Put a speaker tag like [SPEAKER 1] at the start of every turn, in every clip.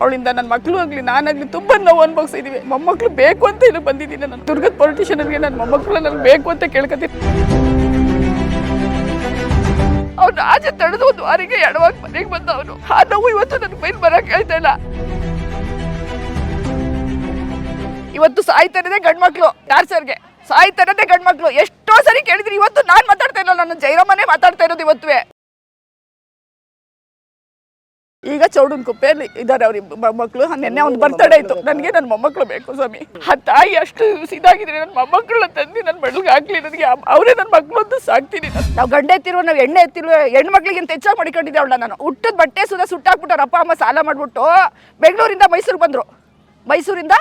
[SPEAKER 1] ಅವಳಿಂದ ನನ್ನ ಮಕ್ಕಳು ಆಗಲಿ, ನಾನಾಗಲಿ ತುಂಬ ನೋವು ಅನುಭವಿಸಿದ್ದೀವಿ ಮೊಮ್ಮಕ್ಕಳು ಬೇಕು ಅಂತ ಇಲ್ಲಿ ಬಂದಿದ್ದೀನಿ. ನಾನು ದುರ್ಗದ ಪೊಲಿಟಿಷಿಯನ್ಗೆ ನನ್ನ ಮೊಮ್ಮಕ್ಕಳು ನನಗೆ ಬೇಕು ಅಂತ ಕೇಳ್ಕೊತೀನಿ. ಅವ್ನು ಆಚೆ ತಡೆದು ಒಂದು ವಾರಿಗೆ ಎಡವಾಗಿ ಮನೆಗೆ ಬಂದ ಅವನು ಆ ನೋವು ಇವತ್ತು ನನ್ನ ಮೈಲ್ ಬರೋಕೆ ಹೇಳ್ತಾ ಇಲ್ಲ. ಇವತ್ತು ಸಾಯ್ತಾರದೆ ಗಂಡ್ಮಕ್ಳು ಟಾರ್ಚರ್ಗೆ ಗಂಡು ಮಕ್ಕಳು ಎಷ್ಟೋ ಸರಿ ಕೇಳಿದ್ರಿ ಇವತ್ತು ನಾನು ಮಾತಾಡ್ತಾ ಇಲ್ಲ ನನ್ನ ಜೈರಮ್ಮನೇ ಮಾತಾಡ್ತಾ ಇರೋದು ಇವತ್ತುವೆ. ಈಗ ಚೌಡನ್ ಕುಪ್ಪೆಯಲ್ಲಿ ಇದ್ದಾರೆ ಅವ್ರ ಮೊಮ್ಮಕ್ಕಳು ನೆನ್ನೆ ಒಂದು ಬರ್ತಡೇ ಇತ್ತು ನನಗೆ ನನ್ನ ಮೊಮ್ಮಕ್ಕಳು ಬೇಕು ಸ್ವಾಮಿ. ಆ ತಾಯಿ ಅಷ್ಟು ಇದಾಗಿದ್ರೆ ನನ್ನ ಮೊಮ್ಮಕ್ಕಳನ್ನ ತಂದು ನನ್ನ ಮಡ್ಲಿಗೆ ಹಾಕ್ಲಿ. ನನಗೆ ಅವರೇ ನನ್ನ ಮಕ್ಕಳು ಅಂತ ಸಾಕ್ತೀನಿ ನಾವು ಗಂಡ ಎತ್ತಿರುವ ನಾವು ಎಣ್ಣೆ ಎತ್ತಿರುವ ಹೆಣ್ಣು ಮಕ್ಳಿಗಿಂತ ಹೆಚ್ಚಾಗಿ ಮಡಿಕೊಂಡಿದ್ದೆ ಅವಳ ನಾನು. ಹುಟ್ಟದ ಬಟ್ಟೆ ಸುದ ಸುಟ್ಟಾಕ್ಬಿಟ್ಟು ಅಪ್ಪ ಅಮ್ಮ ಸಾಲ ಮಾಡಿಬಿಟ್ಟು ಬೆಂಗಳೂರಿಂದ ಮೈಸೂರು ಬಂದರು. ಮೈಸೂರಿಂದ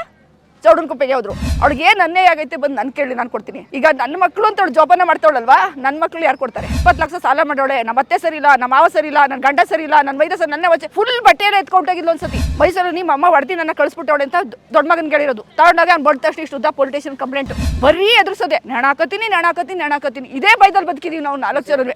[SPEAKER 1] ಚೌಡನ್ಕುಪ್ಪೆಗೆ ಹೋದ್ರು. ಅವ್ಳಿಗೆ ಏನು ಅನ್ಯಾಯ ಆಗೈತೆ ಬಂದು ನಾನು ಕೇಳಿ ನಾನು ಕೊಡ್ತೀನಿ. ಈಗ ನನ್ನ ಮಕ್ಕಳು ಅಂತ ಅವಳು ಜೋಪಾನ ಮಾಡ್ತಾವಳಲ್ವಾ? ನನ್ನ ಮಕ್ಕಳು ಯಾರು ಕೊಡ್ತಾರೆ? ಇಪ್ಪತ್ತು ಲಕ್ಷ ಸಾಲ ಮಾಡೋಳೆ. ನಮ್ಮ ಅತ್ತೆ ಸರಿ ಇಲ್ಲ ನಮ್ಮ ಮಾವ ಸರಿ ಇಲ್ಲ ನನ್ನ ಗಂಡ ಸರಿ ಇಲ್ಲ ನನ್ನ ಮೈದ ಸರ್ ನನ್ನ ವಚ್ಚೆ ಫುಲ್ ಬಟ್ಟೆನೇ ಎತ್ಕೊಂಡೋಗಿದ್ಲು ಒಂದ್ಸತಿ. ಮೈಸೂರು ನಿಮ್ಮ ಅಮ್ಮ ಹೊಡ್ತಿ ನನ್ನ ಕಳಿಸ್ಬಿಟ್ಟವಳೆ ಅಂತ ದೊಡ್ಡ ಮಗನ್ ಕೇಳಿರೋದು. ತಗೊಂಡಾಗ ಅವ್ನು ಬಡ್ದ ತಕ್ಷಣ ಇಷ್ಟು ಉದ್ದ ಪೊಲಿಟಿಷಿಯನ್ ಕಂಪ್ಲೇಂಟ್ ಬರೀ ಎದುರಿಸೋದೆ. ನೆಣಾಕತ್ತೀನಿ ನೆಣಾಕತ್ತೀನಿ ನೆಣಾಕತ್ತೀನಿ. ಇದೇ ಬೈದಲ್ಲಿ ಬದುಕಿದೀವಿ ನಾವು ನಾಲ್ಕು ಜನ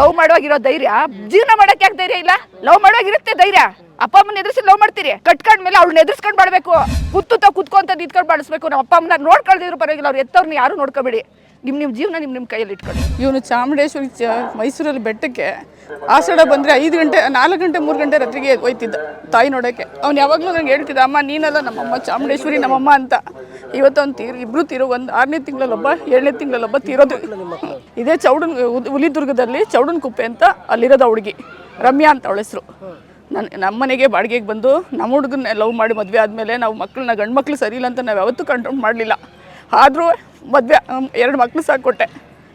[SPEAKER 1] ಲವ್ ಮಾಡುವಾಗಿರೋ ಧೈರ್ಯ. ಜೀವನ ಮಾಡಕ್ಕೆ ಯಾಕೆ ಧೈರ್ಯ ಇಲ್ಲ? ಲವ್ ಮಾಡುವಾಗಿರುತ್ತೆ ಧೈರ್ಯ. ಅಪ್ಪ ಅಮ್ಮನ ಎದುರಿಸಿ ಲವ್ ಮಾಡ್ತೀರಿ? ಕಟ್ಕೊಂಡ್ ಮೇಲೆ ಅವ್ಳನ್ನ ಎದುರಿಸ್ಕೊಂಡ್ ಮಾಡಬೇಕು ಕುತ್ತು ಕುತ್ಕೊಂತ ನಿಂತ್ಕೊಂಡ್ ಬಾಡಿಸ್ಬೇಕು ನಮ್ಮ ಅಪ್ಪ ಅಮ್ಮನ ನೋಡ್ಕೊಳ್ದಿದ್ರು ಪರವಾಗಿಲ್ಲ, ಅವ್ರು ಎತ್ತವ್ರನ್ನ ಯಾರು ನೋಡ್ಕೋಬೇಡಿ. ನಿಮ್ ನಿಮ್ಮ ಜೀವನ ನಿಮ್ ನಿಮ್ ಕೈಯಲ್ಲಿ ಇಟ್ಕೊಳ್ಳಿ. ಇವನು ಚಾಮುಂಡೇಶ್ವರಿ ಚ ಮೈಸೂರಲ್ಲಿ ಬೆಟ್ಟಕ್ಕೆ ಆಸಡ ಬಂದ್ರೆ ಐದು ಗಂಟೆ, ನಾಲ್ಕು ಗಂಟೆ, ಮೂರು ಗಂಟೆ ರಾತ್ರಿಗೆ ಹೋಯ್ತಿದ್ದ ತಾಯಿ ನೋಡೋಕ್ಕೆ ಅವ್ನು ಯಾವಾಗಲೂ ನಂಗೆ ಹೇಳ್ತಿದ್ದ, ಅಮ್ಮ, ನೀನಲ್ಲ ನಮ್ಮಮ್ಮ ಚಾಮುಂಡೇಶ್ವರಿ, ನಮ್ಮಮ್ಮ ಅಂತ. ಇವತ್ತು ಅವ್ನು ತೀರ್, ಇಬ್ರು ತೀರೋ ಒಂದು ಆರನೇ ತಿಂಗಳಲ್ಲೊಬ್ಬ, ಏಳನೇ ತಿಂಗಳಲ್ಲೊಬ್ಬ ತೀರೋದು. ಇದೇ ಚೌಡನ್ ಹುಲಿದುರ್ಗದಲ್ಲಿ ಚೌಡನ್ ಕುಪ್ಪೆ ಅಂತ ಅಲ್ಲಿರೋದು ಹುಡುಗಿ, ರಮ್ಯಾ ಅಂತ ಅವಳ ಹೆಸರು. ನನ್ನ ನಮ್ಮ ಮನೆಗೆ ಬಾಡಿಗೆಗೆ ಬಂದು ನಮ್ಮ ಹುಡುಗನ್ನ ಲವ್ ಮಾಡಿ ಮದುವೆ ಆದಮೇಲೆ ನಾವು ಮಕ್ಕಳನ್ನ ಗಂಡು ಮಕ್ಕಳು ಸರಿ ಇಲ್ಲ ಅಂತ ನಾವು ಯಾವತ್ತೂ ಕಂಟ್ರೋಲ್ ಮಾಡಲಿಲ್ಲ. ಆದರೂ ಮದುವೆ ಎರಡು ಮಕ್ಕಳು ಸಾಕೊಟ್ಟೆ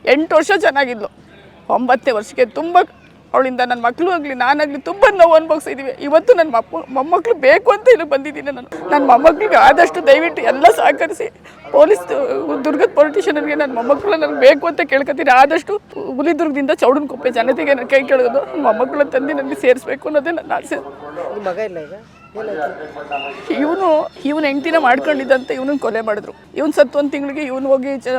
[SPEAKER 1] ಎಂಟು ವರ್ಷ ಚೆನ್ನಾಗಿದ್ಲು. ಒಂಬತ್ತೇ ವರ್ಷಕ್ಕೆ ತುಂಬ ಅವಳಿಂದ ನನ್ನ ಮಕ್ಕಳು ಆಗಲಿ ನಾನಾಗಲಿ ತುಂಬ ನೋವು ಅನುಭವಿಸಿದ್ದೀವಿ ಇವತ್ತು ನನ್ನ ಮಪ್ಪ ಮೊಮ್ಮಕ್ಕಳು ಬೇಕು ಅಂತ ಇಲ್ಲಿ ಬಂದಿದ್ದೀನಿ ನಾನು. ನನ್ನ ಮೊಮ್ಮಕ್ಕಳಿಗೆ ಆದಷ್ಟು ದಯವಿಟ್ಟು ಎಲ್ಲ ಸಹಕರಿಸಿ. ಪೊಲೀಸ್ ದುರ್ಗದ ಪೊಲಿಟಿಷಿಯನ್ಗೆ ನನ್ನ ಮೊಮ್ಮಕ್ಕಳು ನನಗೆ ಬೇಕು ಅಂತ ಕೇಳ್ಕೊತೀನಿ ಆದಷ್ಟು ಹುಲಿದುರ್ಗದಿಂದ ಚೌಡನಕೊಪ್ಪೆ ಜನತೆಗೆ ನನ್ನ ಕೈ ಕೇಳೋದು ನನ್ನ ಮೊಮ್ಮಕ್ಕಳ ತಂದು ನನಗೆ ಸೇರಿಸ್ಬೇಕು ಅನ್ನೋದೇ ನನ್ನ ಆಸೆ.
[SPEAKER 2] ಮಗ ಇಲ್ಲ ಈಗ?
[SPEAKER 1] ಇವನು ಇವನು ಹೆಂಡ್ತಿನ ಮಾಡ್ಕೊಂಡಿದ್ದಂತೆ ಇವನು ಕೊಲೆ ಮಾಡಿದ್ರು. ಇವನು ಸತ್ತು ಒಂದು ತಿಂಗಳಿಗೆ ಇವನು ಹೋಗಿ ಚ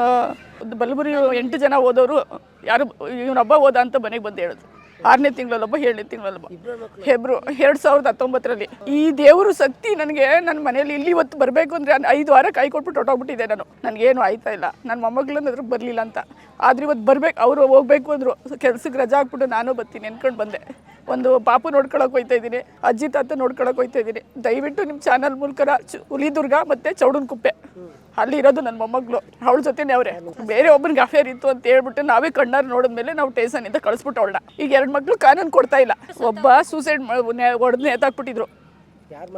[SPEAKER 1] ಬಲಬುರಿ ಎಂಟು ಜನ ಹೋದವರು ಯಾರು ಇವನೊಬ್ಬ ಹೋದ ಅಂತ ಮನೆಗೆ ಬಂದು ಹೇಳಿದ್ರು. ಆರನೇ ತಿಂಗಳಲ್ಲೊಬ್ಬ ಏಳನೇ ತಿಂಗಳಲ್ಲೊಬ್ಬ ಹೆಬ್ರು, ಎರಡು ಸಾವಿರದ ಹತ್ತೊಂಬತ್ತರಲ್ಲಿ. ಈ ದೇವರು ಶಕ್ತಿ ನನಗೆ ನನ್ನ ಮನೆಯಲ್ಲಿ ಇಲ್ಲಿ ಇವತ್ತು ಬರಬೇಕು ಅಂದರೆ ಐದು ವಾರ ಕೈ ಕೊಟ್ಬಿಟ್ಟು ಹೊಟ್ಟೋಗ್ಬಿಟ್ಟಿದ್ದೆ ನಾನು. ನನಗೇನು ಆಯ್ತಾ ಇಲ್ಲ. ನನ್ನ ಮೊಮ್ಮಗಳನ್ನ ಅದ್ರ ಬರಲಿಲ್ಲ ಅಂತ. ಆದ್ರೆ ಇವತ್ತು ಬರ್ಬೇಕು, ಅವರು ಹೋಗ್ಬೇಕು ಅಂದರು. ಕೆಲ್ಸಕ್ಕೆ ರಜಾ ಹಾಕ್ಬಿಟ್ಟು ನಾನು ಬರ್ತೀನಿ ಅನ್ಕೊಂಡು ಬಂದೆ. ಒಂದು ಪಾಪು ನೋಡ್ಕೊಳಕ್ ಹೋಯ್ತಾ ಇದ್ದೀನಿ, ಅಜ್ಜಿ ತಾತ ನೋಡ್ಕೊಳಕ್ ಹೋಯ್ತಾ ಇದ್ದೀನಿ. ದಯವಿಟ್ಟು ನಿಮ್ಮ ಚಾನಲ್ ಮೂಲಕ ಹುಲಿದುರ್ಗ ಮತ್ತೆ ಚೌಡನ್ ಕುಪ್ಪೆ. ಅಲ್ಲಿ ಇರೋದು ನನ್ನ ಮೊಮ್ಮಗಳು. ಅವಳ ಜೊತೆನೇ ಅವ್ರೆ. ಬೇರೆ ಒಬ್ಬನಿಗೆ ಅಫೇರ್ ಇತ್ತು ಅಂತ ಹೇಳ್ಬಿಟ್ಟು ನಾವೇ ಕಣ್ಣಾರು ನೋಡಿದ್ಮೇಲೆ ನಾವು ಟೇಷನಿಂದ ಕಳಿಸ್ಬಿಟ್ಟು ಅವಳನ್ನ. ಈಗ ಎರಡು ಮಕ್ಳು ಕಾನೂನು ಕೊಡ್ತಾ ಇಲ್ಲ. ಒಬ್ಬ ಸೂಸೈಡ್ ಹೊಡೆದು ನೇತಾಕ್ಬಿಟ್ಟಿದ್ರು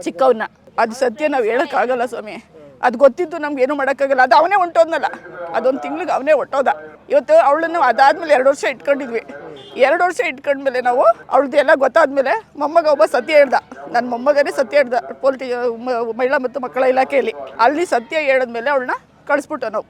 [SPEAKER 1] ಚಿಕ್ಕವನ್ನ ಅದು ಸತ್ಯ ನಾವು ಹೇಳೋಕ್ಕಾಗಲ್ಲ ಸ್ವಾಮಿ. ಅದು ಗೊತ್ತಿದ್ದು ನಮ್ಗೆ ಏನು ಮಾಡೋಕ್ಕಾಗಲ್ಲ. ಅದು ಅವನೇ ಹೊಂಟೋದ್ನಲ್ಲ. ಅದೊಂದು ತಿಂಗ್ಳಿಗೆ ಅವನೇ ಹೊಟ್ಟೋದ ಇವತ್ತು ಅವಳನ್ನು ಅದಾದ್ಮೇಲೆ ಎರಡು ವರ್ಷ ಇಟ್ಕೊಂಡಿದ್ವಿ. ಎರಡು ವರ್ಷ ಇಟ್ಕೊಂಡ್ಮೇಲೆ ನಾವು ಅವಳದ್ದು ಎಲ್ಲ ಗೊತ್ತಾದ್ಮೇಲೆ ಮೊಮ್ಮಗ ಒಬ್ಬ ಸತ್ಯ ಹೇಳ್ದ. ನನ್ನ ಮೊಮ್ಮಗನೇ ಸತ್ಯ ಹೇಳ್ದ. ಪೊಲಿಟಿ ಮಹಿಳಾ ಮತ್ತು ಮಕ್ಕಳ ಇಲಾಖೆಯಲ್ಲಿ. ಅಲ್ಲಿ ಸತ್ಯ ಹೇಳಿದ್ಮೇಲೆ ಅವಳನ್ನ ಕಳಿಸ್ಬಿಟ್ಟ ನಾವು.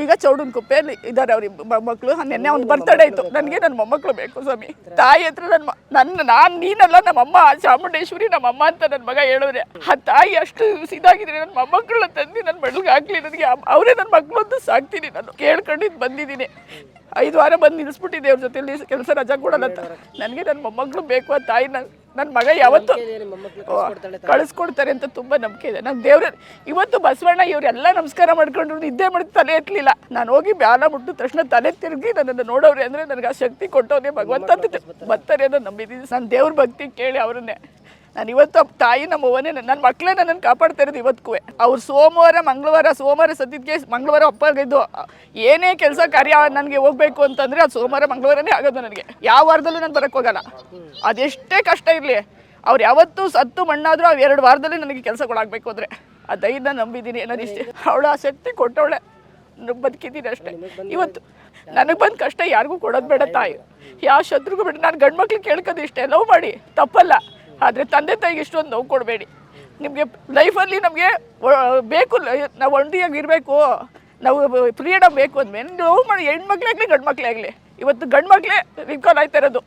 [SPEAKER 1] ಈಗ ಚೌಡನ್ ಕುಪ್ಪೆಯಲ್ಲಿ ಇದ್ದಾರೆ ಅವ್ರ ಮಕ್ಕಳು ನಿನ್ನೆ ಒಂದು ಬರ್ತಡೇ ಇತ್ತು. ನನಗೆ ನನ್ನ ಮೊಮ್ಮಕ್ಕಳು ಬೇಕು ಸ್ವಾಮಿ. ತಾಯಿ ಹತ್ರ ನನ್ನ ನನ್ನ ನಾನು ನೀನಲ್ಲ ನಮ್ಮಮ್ಮ ಚಾಮುಂಡೇಶ್ವರಿ ನಮ್ಮಮ್ಮ ಅಂತ ನನ್ನ ಮಗ ಹೇಳಿದ್ರೆ ಆ ತಾಯಿ ಅಷ್ಟು ಸಿದಾಗಿದ್ರೆ ನನ್ನ ಮೊಮ್ಮಕ್ಕಳನ್ನ ತಂದು ನನ್ನ ಮಡ್ಲಿಗೆ ಹಾಕ್ಲಿ ನನಗೆ. ಅವರೇ ನನ್ನ ಮಕ್ಕಳು ಅಂತ ಸಾಕ್ತೀನಿ ನಾನು. ಕೇಳ್ಕೊಂಡಿದ್ದು ಬಂದಿದ್ದೀನಿ. ಐದು ವಾರ ಬಂದು ನಿಲ್ಲಿಸ್ಬಿಟ್ಟಿದ್ದೆ ಅವ್ರ ಜೊತೆಲಿ. ಕೆಲಸ ರಜಾ ಕೊಡಲ್ಲ ಅಂತ. ನನಗೆ ನನ್ನ ಮೊಮ್ಮಕ್ಕಳು ಬೇಕು ಆ ತಾಯಿ ನನ್ನ ನನ್ನ ಮಗ ಯಾವತ್ತು ಕಳಿಸ್ಕೊಡ್ತಾರೆ ಅಂತ ತುಂಬಾ ನಂಬಿಕೆ ಇದೆ. ನಮ್ಮ ದೇವ್ರ ಇವತ್ತು ಬಸವಣ್ಣ ಇವರೆಲ್ಲ ನಮಸ್ಕಾರ ಮಾಡ್ಕೊಂಡು ಇದ್ದೇ ಮಾಡಿ ತಲೆ ಎತ್ತಲಿಲ್ಲ ನಾನು ಹೋಗಿ ಬ್ಯಾಲ ಮುಟ್ಟಿದ ತಕ್ಷಣ ತಲೆ ತಿರುಗಿ ನನ್ನನ್ನು ನೋಡೋರೆ ಅಂದ್ರೆ ನನಗೆ ಆ ಶಕ್ತಿ ಕೊಟ್ಟವನೇ ಭಗವಂತ ಬರ್ತಾರೆ ಅಂತ ನಂಬಿದ್ದೀನಿ. ನಾನು ದೇವ್ರ ಭಕ್ತಿ ಕೇಳಿ ಅವ್ರನ್ನೇ. ನಾನು ಇವತ್ತು ತಾಯಿ ನಮ್ಮ ಅವ್ವನೇ ನನ್ನ ಮಕ್ಕಳೇ ನನ್ನನ್ನು ಕಾಪಾಡ್ತಾ ಇರೋದು ಇವತ್ತಿಗೂ ಅವ್ರು ಸೋಮವಾರ, ಮಂಗಳವಾರ, ಸೋಮವಾರ ಸದ್ಯಕ್ಕೆ ಮಂಗಳವಾರ ಒಪ್ಪಾಗಿದ್ದು ಏನೇ ಕೆಲಸ ಕಾರ್ಯ ನನಗೆ ಹೋಗ್ಬೇಕು ಅಂತಂದರೆ ಅದು ಸೋಮವಾರ, ಮಂಗಳವಾರನೇ ಆಗೋದು ನನಗೆ. ಯಾವ ವಾರದಲ್ಲೂ ನಾನು ಬರೋಕ್ಕೆ ಹೋಗಲ್ಲ. ಅದೆಷ್ಟೇ ಕಷ್ಟ ಇರಲಿ, ಅವ್ರು ಯಾವತ್ತೂ ಸತ್ತು ಮಣ್ಣಾದರೂ ಅವು ಎರಡು ವಾರದಲ್ಲಿ ನನಗೆ ಕೆಲಸಗಳಾಗಬೇಕು ಅಂದರೆ. ಆ ಧೈರ್ಯ ನಂಬಿದ್ದೀನಿ ಏನೋ ಇಷ್ಟೇ. ಅವಳು ಆ ಶಕ್ತಿ ಕೊಟ್ಟವಳೆ. ಬದುಕಿದ್ದೀನಿ ಅಷ್ಟೇ. ಇವತ್ತು ನನಗೆ ಬಂದು ಕಷ್ಟ ಯಾರಿಗೂ ಕೊಡೋದು ಬೇಡ ತಾಯಿ. ಯಾವ ಶತ್ರುಗೂ ಬೇಡ. ನಾನು ಗಂಡು ಮಕ್ಳಿಗೆ ಕೇಳ್ಕೋದು ಇಷ್ಟೇ. ಲವ್ ಮಾಡಿ. ತಪ್ಪಲ್ಲ. ಆದರೆ ತಂದೆ ತಾಯಿಗೆ ಇಷ್ಟೊಂದು ನೋವು ಕೊಡಬೇಡಿ. ನಿಮಗೆ ಲೈಫಲ್ಲಿ ನಮಗೆ ಬೇಕು, ನಾವು ಒಂಟಿಯಾಗಿ ಇರಬೇಕು ನಾವು ಫ್ರೀಡಮ್ ಬೇಕು ಅಂದ್ಮೇಲೆ ನೋವು ಮಾಡಿ, ಹೆಣ್ಮಕ್ಳೇ ಆಗಲಿ ಗಂಡು ಮಕ್ಕಳೇ ಆಗಲಿ. ಇವತ್ತು ಗಂಡು ಮಕ್ಕಳೇ ರಿಕಾಲ್ ಆಯ್ತಾ ಇರೋದು.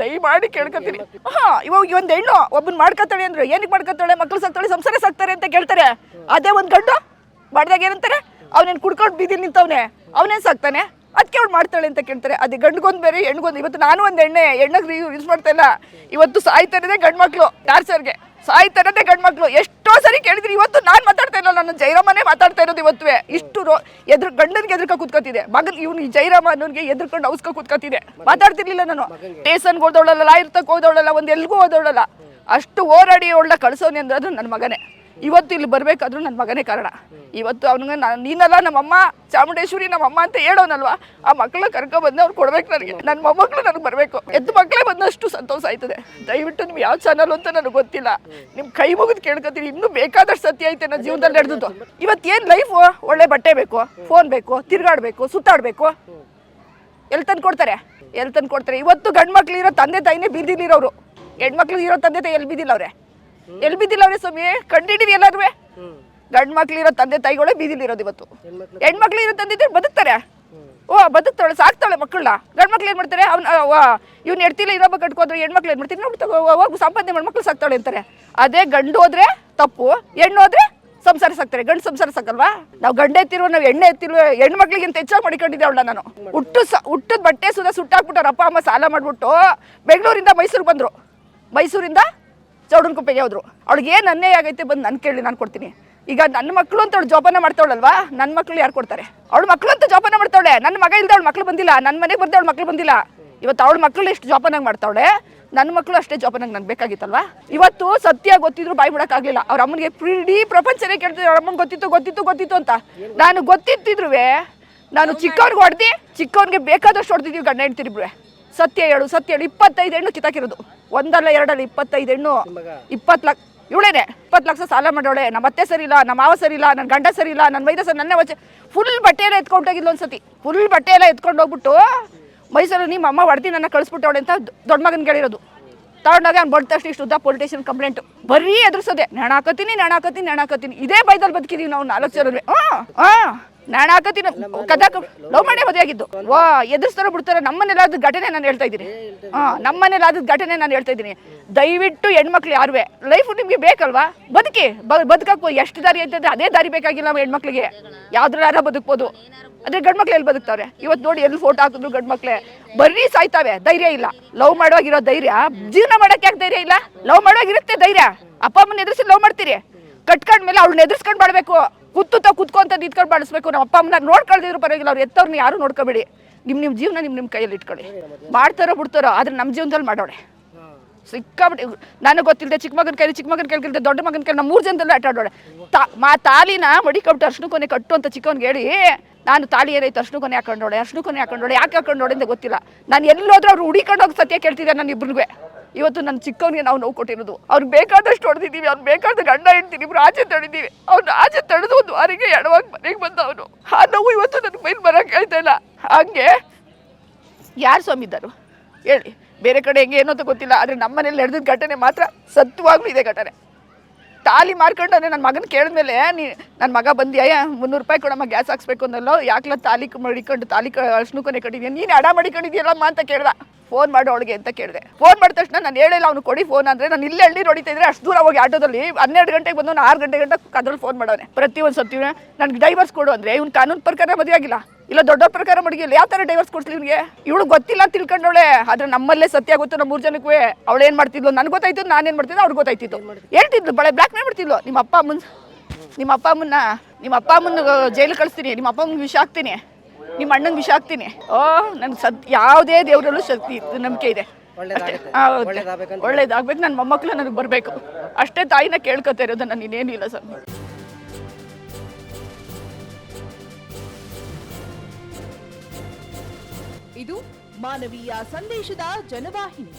[SPEAKER 1] ದಯಮಾಡಿ ಕೇಳ್ಕೊತೀನಿ. ಹಾ, ಇವಾಗ ಒಂದು ಹೆಣ್ಣು ಒಬ್ಬನ ಮಾಡ್ಕೊತಾಳೆ ಅಂದ್ರೆ ಏನಕ್ಕೆ ಮಾಡ್ಕೊತಾಳೆ? ಮಕ್ಕಳು ಸಾಕ್ತಾಳೆ, ಸಂಸಾರ ಸಾಕ್ತಾರೆ ಅಂತ ಕೇಳ್ತಾರೆ. ಅದೇ ಒಂದು ಗಂಡು ಮಾಡಿದಾಗ ಏನಂತಾರೆ? ಅವನೇನು ಕುಡ್ಕೊಂಡು ಬಿದ್ದೀನಿ ನಿಂತವನೇ. ಅವನೇನು ಸಾಕ್ತಾನೆ? ಅದಕ್ಕೆ ಅವ್ಳು ಮಾಡ್ತಾಳೆ ಅಂತ ಕೇಳ್ತಾರೆ. ಅದೇ ಗಂಡ್ಗೊಂದು ಬೇರೆ ಹೆಣ್ಗೊಂದು. ಇವತ್ತು ನಾನು ಒಂದು ಎಣ್ಣೆ ಎಣ್ಣೆಗೆ ಯೂಸ್ ಮಾಡ್ತಾ ಇಲ್ಲ. ಇವತ್ತು ಸಾಯ್ತಾ ಇರೋದೇ ಗಂಡು ಮಕ್ಳು ಟಾರ್ಚರ್ಗೆ ಗಂಡು ಮಕ್ಕಳು ಎಷ್ಟೋ ಸರಿ ಕೇಳಿದ್ರಿ ಇವತ್ತು ನಾನು ಮಾತಾಡ್ತಾ ಇಲ್ಲ ನನ್ನ ಜೈರಾಮನೇ ಮಾತಾಡ್ತಾ ಇರೋದು ಇವತ್ತು ಇಷ್ಟು ರೋ ಎದ್ರ ಗಂಡನ್ಗೆ ಎದ್ರಕ ಕೂತ್ಕೊತಿದೆ. ಮಗನ್ ಇವ್ನು ಈ ಜೈರಾಮ ಅನ್ನೋನ್ಗೆ ಎದ್ರಕೊಂಡು ಅವಸ್ಕ ಕೂತ್ಕೊತಿದೆ. ಮಾತಾಡ್ತಿರ್ಲಿಲ್ಲ ನಾನು. ಸ್ಟೇಷನ್ಗೆ ಹೋದವಳಲ್ಲ ಲಾಯರ್ತಕ್ಕೆ ಹೋದವಳಲ್ಲ ಒಂದು ಎಲ್ಗೂ ಹೋದವಳಲ್ಲ ಅಷ್ಟು ಹೋರಾಡಿ ಅವಳನ್ನ ಕಳ್ಸೋನೆ ಅಂದ್ರೆ ಅದು ನನ್ನ ಮಗನೇ. ಇವತ್ತು ಇಲ್ಲಿ ಬರಬೇಕಾದ್ರೂ ನನ್ನ ಮಗನೇ ಕಾರಣ. ಇವತ್ತು ಅವನಿಗೆ ನಾನು ನೀನಲ್ಲ ನಮ್ಮಮ್ಮ, ಚಾಮುಂಡೇಶ್ವರಿ ನಮ್ಮಮ್ಮ ಅಂತ ಹೇಳೋನಲ್ವಾ? ಆ ಮಕ್ಕಳು ಕರ್ಕೊ ಬಂದು ಅವ್ರು ಕೊಡ್ಬೇಕು ನನಗೆ. ನನ್ನ ಮೊಮ್ಮಕ್ಕಳು ನನಗೆ ಬರಬೇಕು. ಎದ್ದು ಮಕ್ಕಳೇ ಬಂದಷ್ಟು ಸಂತೋಷ ಆಯ್ತದೆ. ದಯವಿಟ್ಟು ನಿಮ್ಗೆ ಯಾವ ಚಾನಲ್ ಅಂತ ನನಗೆ ಗೊತ್ತಿಲ್ಲ. ನಿಮ್ಮ ಕೈ ಮುಗಿದು ಕೇಳ್ಕೊತೀನಿ. ಇನ್ನೂ ಬೇಕಾದಷ್ಟು ಸತ್ಯ ಐತೆ ನನ್ನ ಜೀವನದಲ್ಲಿ ನಡೆದದ್ದು. ಇವತ್ತು ಏನು ಲೈಫು ಒಳ್ಳೆ ಬಟ್ಟೆ ಬೇಕು ಫೋನ್ ಬೇಕು, ತಿರುಗಾಡಬೇಕು, ಸುತ್ತಾಡಬೇಕು. ಎಲ್ಲಿ ತಂದು ಕೊಡ್ತಾರೆ? ಎಲ್ಲಿ ತಂದು ಕೊಡ್ತಾರೆ? ಇವತ್ತು ಗಂಡು ಮಕ್ಳು ಇರೋ ತಂದೆ ತಾಯಿನೇ ಬೀದಿಲಿರೋರು ಹೆಣ್ಮಕ್ಳಿಗೆ ಇರೋ ತಂದೆ ತಾಯಿ ಎಲ್ಲಿ ಬಿದ್ದಿಲ್ಲ ಅವ್ರೆ? ಎಲ್ಲಿ ಬಿದ್ದಿಲ್ಲವ್ರೆ ಸ್ವಾಮಿ? ಕಂಡಿಡೀವಿ ಎಲ್ಲಾರು
[SPEAKER 2] ಗಂಡ್
[SPEAKER 1] ಗಂಡು ಮಕ್ಳು ಇರೋ ತಂದೆ ತಾಯಿಗಳೇ ಬೀದಿಲಿರೋದು ಇವತ್ತು.
[SPEAKER 2] ಹೆಣ್ಮಕ್ಳು
[SPEAKER 1] ಇರೋ ತಂದೆ ಬದುಕ್ತಾರೆ. ಓ ಬದುಕ್ತಾಳೆ ಸಾಕ್ತಾಳೆ ಮಕ್ಕಳನ್ನ. ಗಂಡ್ ಮಕ್ಳು ಏನು ಮಾಡ್ತಾರೆ? ಅವ್ನ ಇವ್ನು ಎಡ್ತಿಲ್ಲ ಇನ್ನೊಬ್ಬ ಕಟ್ಕೋದ್ರೆ ಹೆಣ್ಮಕ್ಳು ಏನು ಮಾಡ್ತೀನಿ ಹೋಗಿ ಸಂಪಾದನೆ ಮಾಡಿ ಮಕ್ಳು ಸಾಕ್ತಾಳೆ ಅಂತಾರೆ. ಅದೇ ಗಂಡು ಹೋದ್ರೆ ತಪ್ಪು ಹೆಣ್ಣು ಹೋದ್ರೆ ಸಂಸಾರ ಸಾಕ್ತಾರೆ. ಗಂಡು ಸಂಸಾರ ಸಾಕಲ್ವಾ? ನಾವು ಗಂಡ ಎತ್ತಿರುವ ನಾವು ಎಣ್ಣೆ ಎತ್ತಿರುವ ಹೆಣ್ಣು ಮಕ್ಳಿಗಿಂತ ಹೆಚ್ಚಾಗಿ ಮಾಡಿಕೊಂಡಿದ್ದೆ ಅವಳ ನಾನು. ಹುಟ್ಟು ಸ ಹುಟ್ಟದ ಬಟ್ಟೆ ಸುದ ಸುಟ್ಟಾಕ್ಬಿಟ್ಟಾರ ಅಪ್ಪ ಅಮ್ಮ ಸಾಲ ಮಾಡ್ಬಿಟ್ಟು ಬೆಂಗಳೂರಿಂದ ಮೈಸೂರಿಗೆ ಬಂದರು. ಮೈಸೂರಿಂದ ಚೌಡನಕುಪ್ಪೆಗೆ ಹೋದ್ರು. ಅವ್ಳಿಗೆ ಏನು ಅನ್ಯಾಯ ಆಗೈತೆ ಬಂದು ನಾನು ಕೇಳಿ ನಾನು ಕೊಡ್ತೀನಿ. ಈಗ ನನ್ನ ಮಕ್ಕಳು ಅಂತ ಅವಳು ಜೋಪಾನ ಮಾಡ್ತಾವಳಲ್ವಾ? ನನ್ನ ಮಕ್ಕಳು ಯಾರು ಕೊಡ್ತಾರೆ? ಅವಳು ಮಕ್ಕಳು ಅಂತ ಜೋಪಾನ ಮಾಡ್ತಾವಳೆ. ನನ್ನ ಮಗ ಇಲ್ದ ಅವಳು ಮಕ್ಕಳು ಬಂದಿಲ್ಲ. ನನ್ನ ಮನೆಗೆ ಬರ್ದೆ ಅವಳು ಮಕ್ಕಳು ಬಂದಿಲ್ಲ. ಇವತ್ತು ಅವಳ ಮಕ್ಕಳು ಎಷ್ಟು ಜೋಪಾನಾಗಿ ಮಾಡ್ತಾವಳೆ. ನನ್ನ ಮಕ್ಕಳು ಅಷ್ಟೇ ಜೋಪಾನಾಗಿ ನಂಗೆ ಬೇಕಾಗಿತ್ತಲ್ವಾ? ಇವತ್ತು ಸತ್ಯ ಗೊತ್ತಿದ್ರು ಬಾಯಿ ಬಿಡೋಕ್ಕಾಗಲಿಲ್ಲ ಅವ್ರ ಅಮ್ಮನಿಗೆ ಇಡೀ ಪ್ರಪಂಚನೇ ಕೇಳ್ತಿದ್ರು. ಅವ್ರ ಅಮ್ಮನಿಗೆ ಗೊತ್ತಿತ್ತು ಗೊತ್ತಿತ್ತು ಗೊತ್ತಿತ್ತು ಅಂತ. ನಾನು ಗೊತ್ತಿತ್ತಿದ್ರು ನಾನು ಚಿಕ್ಕವ್ರಿಗೆ ಹೊಡೆದು ಚಿಕ್ಕವ್ರಿಗೆ ಬೇಕಾದಷ್ಟು ಹೊಡೆದಿದ್ದೀವಿ ಗಂಡ ಹೆಣ್ತಿರಿಬ್ರೆ ಸತ್ಯ ಹೇಳು ಸತ್ಯ ಹೇಳು ಇಪ್ಪತ್ತೈದು ಹೆಣ್ಣು ಕಿತ್ತಾಕಿರೋದು ಒಂದಲ್ಲ ಎರಡಲ್ಲ ಇಪ್ಪತ್ತೈದು ಹೆಣ್ಣು ಇಪ್ಪತ್ತು ಲಕ್ಷ ಇವಳೇನೆ ಇಪ್ಪತ್ತು ಲಕ್ಷ ಸಾಲ ಮಾಡೋಳೆ ನಮ್ಮ ಅತ್ತೆ ಸರಿ ಇಲ್ಲ ನಮ್ಮ ಮಾವ ಸರಿ ಇಲ್ಲ ನನ್ನ ಗಂಡ ಸರಿ ಇಲ್ಲ ನನ್ನ ಮೈದ ನನ್ನೇ ವಚ್ಚೆ ಫುಲ್ ಬಟ್ಟೆ ಎಲ್ಲ ಎತ್ಕೊಂಡು ಹೋಗಿದ್ಲು ಒಂದ್ಸತಿ ಫುಲ್ ಬಟ್ಟೆ ಎಲ್ಲ ಎತ್ಕೊಂಡು ಹೋಗ್ಬಿಟ್ಟು ಮೈಸೂರು ನಿಮ್ಮ ಅಮ್ಮ ಹೊಡೆದಿ ನನ್ನ ಕಳಿಸ್ಬಿಟ್ಟವಳೆ ಅಂತ ದೊಡ್ಡ ಮಗನ ಕೇಳಿರೋದು ತಗೊಂಡಾಗ ಅವ್ನು ಬಡ್ದ ತಕ್ಷಣ ಇಷ್ಟು ಉದ್ದ ಪೊಲಿಟೇಷನ್ ಕಂಪ್ಲೇಂಟ್ ಬರೀ ಎದುರಿಸೋದೆ ನೆಣ ಹಾಕತ್ತೀನಿ ನೆಣ ಇದೇ ಬೈದಲ್ಲಿ ಬದುಕಿದೀವಿ ನಾವು ನಾಲ್ಕು ಜನ ಹಾಂ ಹಾಂ ನೆಣ ಹಾಕತ್ತೀನಿ ಕದಾಕ ಲವ್ ಮಾಡೇ ಮದುವೆ ಆಗಿದ್ದು. ವಾ ಎದುರಿಸ್ತಾರೋ ಬಿಡ್ತಾರೋ ನಮ್ಮನೇಲಾದ ಘಟನೆ ನಾನು ಹೇಳ್ತಾ ಇದ್ದೀನಿ. ಹಾಂ ನಮ್ಮನೇಲಾದ ಘಟನೆ ನಾನು ಹೇಳ್ತಾ ಇದ್ದೀನಿ. ದಯವಿಟ್ಟು ಹೆಣ್ಮಕ್ಳು ಯಾರುವೆ? ಲೈಫ್ ನಿಮಗೆ ಬೇಕಲ್ವಾ? ಬದುಕಿ. ಬದುಕಕ್ಕೂ ಎಷ್ಟು ದಾರಿ ಅಂದ್ರೆ ಅದೇ ದಾರಿ ಬೇಕಾಗಿಲ್ಲ ನಮ್ಮ ಹೆಣ್ಮಕ್ಳಿಗೆ. ಯಾವ್ದ್ರಾರ ಬದುಕ್ಬೋದು. ಅದೇ ಗಂಡ್ಮಕ್ಳು ಎಲ್ಲಿ ಬದುಕ್ತಾವ್ರೆ? ಇವತ್ತು ನೋಡಿ ಎಲ್ಲಿ ಫೋಟೋ ಹಾಕಿದ್ರು ಗಂಡ್ಮಕ್ಳೆ ಬರೀ ಸಾಯ್ತಾವೆ. ಧೈರ್ಯ ಇಲ್ಲ. ಲವ್ ಮಾಡುವಾಗಿರೋ ಧೈರ್ಯ. ಜೀವನ ಮಾಡಕ್ಕೆ ಯಾಕೆ ಧೈರ್ಯ ಇಲ್ಲ? ಲವ್ ಮಾಡುವಾಗಿರುತ್ತೆ ಧೈರ್ಯ. ಅಪ್ಪ ಅಮ್ಮನ ಎದುರಿಸಿ ಲವ್ ಮಾಡ್ತೀರಿ. ಕಟ್ಕೊಂಡ್ಮೇಲೆ ಅವ್ಳನ್ನ ಎದುರಿಸ್ಕೊಂಡು ಮಾಡಬೇಕು ಕುತ್ತುತ್ತ ಕುತ್ಕೊಂತ ನಿಂತ್ಕೊಂಡು ಬಳಸ್ಬೇಕು ನಮ್ಮ ಅಪ್ಪ ಅಮ್ಮನ ನೋಡ್ಕೊಳ್ದಿದ್ರು ಪರವಾಗಿಲ್ಲ, ಅವ್ರು ಎತ್ತವ್ರನ್ನ ಯಾರು ನೋಡ್ಕೊಬೇಡಿ. ನಿಮ್ಮ ನಿಮ್ಮ ಜೀವನ ನಿಮ್ಮ ನಿಮ್ಮ ಕೈಯಲ್ಲಿ ಇಟ್ಕೊಳ್ಳಿ. ಮಾಡ್ತಾರೋ ಬಿಡ್ತಾರೋ, ಆದ್ರೆ ನಮ್ಮ ಜೀವನದಲ್ಲಿ
[SPEAKER 2] ಮಾಡೋಣ
[SPEAKER 1] ಸಿಕ್ಕಾಬಿಟ್ಟು, ನನಗೆ ಗೊತ್ತಿಲ್ಲದೆ ಚಿಕ್ಕ ಮಗನ ಕೈಲಿ, ಚಿಕ್ಕ ಮಗನ ಕೈಲಿ ದೊಡ್ಡ ಮಗನ ಕೈಲಿ ನಮ್ಮ ಮೂರು ಜನದಲ್ಲಿ ಆಟ ಆಡೋಣ ತಾ, ಮಾ ತಾಲಿನ ಮಡಿಕೊಬಿಟ್ಟು ಅರ್ಶನ ಕೊನೆ ಕಟ್ಟು ಅಂತ ಚಿಕ್ಕವನ್ಗೆ ಹೇಳಿ, ನಾನು ತಾಳಿ ಏನೈತೆ ಅರ್ಶನ ಕೊನೆ ಹಾಕೊಂಡೋಳೆ ಅರ್ಶನ ಕೊನೆ ಹಾಕೊಂಡೋಳೆ ಯಾಕೆ ಹಾಕೊಂಡೋಳೆ ಅಂತ ಗೊತ್ತಿಲ್ಲ. ನಾನು ಎಲ್ಲೋದ್ರೂ ಅವ್ರು ಹುಡಿಕೊಂಡೋಗಿ ಸತ್ಯ ಕೇಳ್ತಿದ್ದೆ ನಾನು ಇಬ್ರಿಗೂ. ಇವತ್ತು ನನ್ನ ಚಿಕ್ಕವನಿಗೆ ನಾವು ನೋವು ಕೊಟ್ಟಿರೋದು. ಅವ್ರಿಗೆ ಬೇಕಾದಷ್ಟು ಹೊಡೆದಿದ್ದೀವಿ, ಅವ್ನು ಬೇಕಾದ ಗಂಡ ಹೆಂಡ್ತೀನಿ ಇಬ್ರು ಆಚೆ ತಡೆದೀವಿ ಅವ್ನು ಆಚೆ ತಡೆದು ಒಂದು ವಾರಿಗೆ ಎಡವಾಗಿ ಮನೆಗೆ ಬಂದ ಅವನು ಆ ನೋವು ಇವತ್ತು ನನಗೆ ಮೈಲಿ ಬರೋಕೆ ಆಯ್ತಾ ಇಲ್ಲ. ಹಂಗೆ ಯಾರು ಸ್ವಾಮಿ ಇದ್ದರು ಹೇಳಿ. ಬೇರೆ ಕಡೆ ಹೆಂಗೆ ಏನೋ ಅಂತ ಗೊತ್ತಿಲ್ಲ. ಆದರೆ ನಮ್ಮ ಮನೇಲಿ ನಡೆದ ಘಟನೆ ಮಾತ್ರ ಸತ್ಯವಾಗ್ಲೂ ಇದೆ ಘಟನೆ. ತಾಲಿ ಮಾರ್ಕೊಂಡವ್ರೆ ನನ್ನ ಮಗನ ಕೇಳಿದ್ಮೇಲೆ, ನೀ ನನ್ನ ಮಗ ಬಂದ್ಯಾ? ಮುನ್ನೂರು ರೂಪಾಯಿ ಕೊಡಮ್ಮ, ಗ್ಯಾಸ್ ಹಾಕ್ಸ್ಬೇಕು ಅಂದಲ್ಲೋ ಯಾಕಲ ತಾಲಿಕ್ ಮಡಿಕೊಂಡು ತಾಲಿ ಕ ಅರ್ಶಿನ ಕೊನೆ ಕಟ್ಟಿದ್ಯಾ? ನೀನು ಅಡ ಮಡಿಕೊಂಡಿದ್ಯಲ್ಲಮ್ಮ ಅಂತ ಕೇಳ್ದ. ಫೋನ್ ಮಾಡು ಅವಳಿಗೆ ಅಂತ ಕೇಳಿದೆ. ಫೋನ್ ಮಾಡಿದ ತಕ್ಷಣ ನಾನು ಹೇಳಿಲ್ಲ ಅವ್ನು ಕೊಡಿ ಫೋನ್ ಅಂದರೆ. ನಾನು ಇಲ್ಲೇ ಹಳ್ಳಿ ನೋಡಿತಾ ಇದ್ರೆ ಅಷ್ಟು ದೂರ ಹೋಗಿ ಆಟೋದಲ್ಲಿ ಹನ್ನೆರಡು ಗಂಟೆಗೆ ಬಂದು ಆರು ಗಂಟೆ ಗಂಟೆ ಅದ್ರಲ್ಲಿ ಫೋನ್ ಮಾಡೋನೆ ಪ್ರತಿಯೊಂದು ಸತಿ ನನ್ಗೆ ಡೈವರ್ಸ್ ಕೊಡು ಅಂದರೆ, ಇವ್ನು ಕಾನೂನು ಪ್ರಕಾರ ಮದುವೆ ಆಗಿಲ್ಲ. ಇಲ್ಲ ದೊಡ್ಡ ಪ್ರಕಾರ ಮಡಗಿಲ್ಲ ಯಾವ ಥರ ಡೈವರ್ಸ್ ಕೊಡ್ಸ್ಲಿ ನಿಮಗೆ ಇವಳು ಗೊತ್ತಿಲ್ಲ ತಿಳ್ಕೊಂಡವಳೆ. ಆದ್ರೆ ನಮ್ಮಲ್ಲೇ ಸತ್ಯ ಗೊತ್ತು ನಮ್ಮ ಮೂರು ಜನಕ್ಕೂ. ಅವಳು ಏನು ಮಾಡ್ತಿದ್ಲು? ನನಗೆ ಗೊತ್ತಾಯ್ತು ನಾನೇನು ಮಾಡ್ತಿದ್ದೆ, ಅವ್ರಿಗೆ ಗೊತ್ತಾಯ್ತಿತ್ತು. ಹೇಳ್ತಿದ್ಲು, ಬಳೆ ಬ್ಲ್ಯಾಕ್ ಮಾಡ್ತಿದ್ಲು. ನಿಮ್ಮ ಅಪ್ಪ ಅಮ್ಮನ, ನಿಮ್ಮ ಅಪ್ಪ ಅಮ್ಮನ್ನ, ನಿಮ್ಮ ಅಪ್ಪ ಅಮ್ಮನ ಜೈಲು ಕಳಿಸ್ತೀನಿ, ನಿಮ್ಮ ಅಪ್ಪ ಅಮ್ಮನ ವಿಷ ಹಾಕ್ತೀನಿ. ನಿಮ್ಮ ಅಣ್ಣನ ವಿಷ ಹಾಕ್ತೀನಿ. ಓ ನನ್ಗೆ ಸದ್ ಯಾವುದೇ ದೇವರಲ್ಲೂ ಶಕ್ತಿ ಇತ್ತು ನಂಬಿಕೆ ಇದೆ. ಹೌದು. ಒಳ್ಳೇದಾಗ್ಬೇಕು ನನ್ನ ಮೊಮ್ಮಕ್ಳು ನನಗೆ ಬರಬೇಕು. ಅಷ್ಟೇ ತಾಯಿನ ಕೇಳ್ಕೊತಾ ಇರೋದು ನಾನು ಇನ್ನೇನಿಲ್ಲ ಸರ್
[SPEAKER 3] ಇದು ಮಾನವೀಯ ಸಂದೇಶದ ಜನವಾಹಿನಿ.